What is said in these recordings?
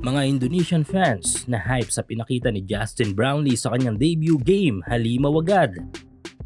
Mga Indonesian fans na hype sa pinakita ni Justin Brownlee sa kanyang debut game, halimaw agad.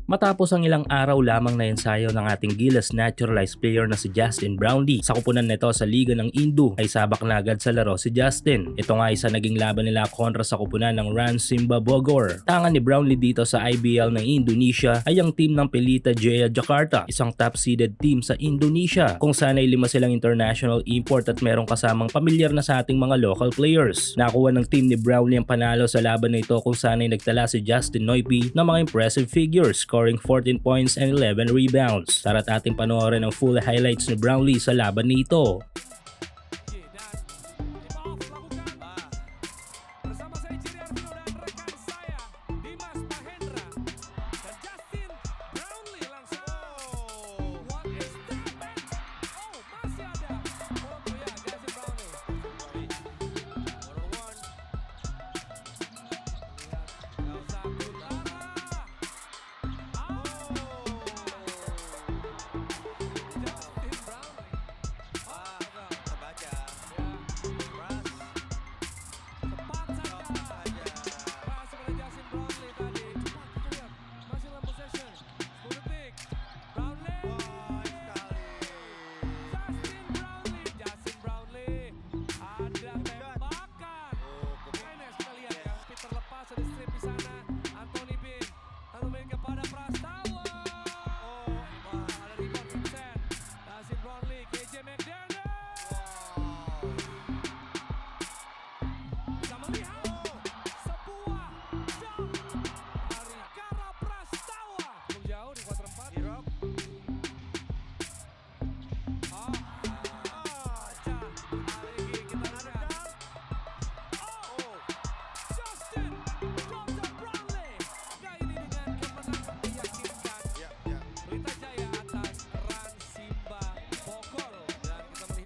Matapos ang ilang araw lamang na ensayo ng ating Gilas naturalized player na si Justin Brownlee sa kupunan nito sa Liga ng Indo ay sabak na agad sa laro si Justin. Ito nga isa naging laban nila kontra sa kupunan ng Ran Simba Bogor. Tangan ni Brownlee dito sa IBL ng Indonesia ay ang team ng Pelita Jaya Jakarta, isang top-seeded team sa Indonesia kung saan ay lima silang international import at merong kasamang pamilyar na sa ating mga local players. Nakuha ng team ni Brownlee ang panalo sa laban na ito kung saan ay nagtala si Justin Noipy ng mga impressive figures scoring 14 points and 11 rebounds. Tara't ating panoorin ang full highlights ni Brownlee sa laban nito.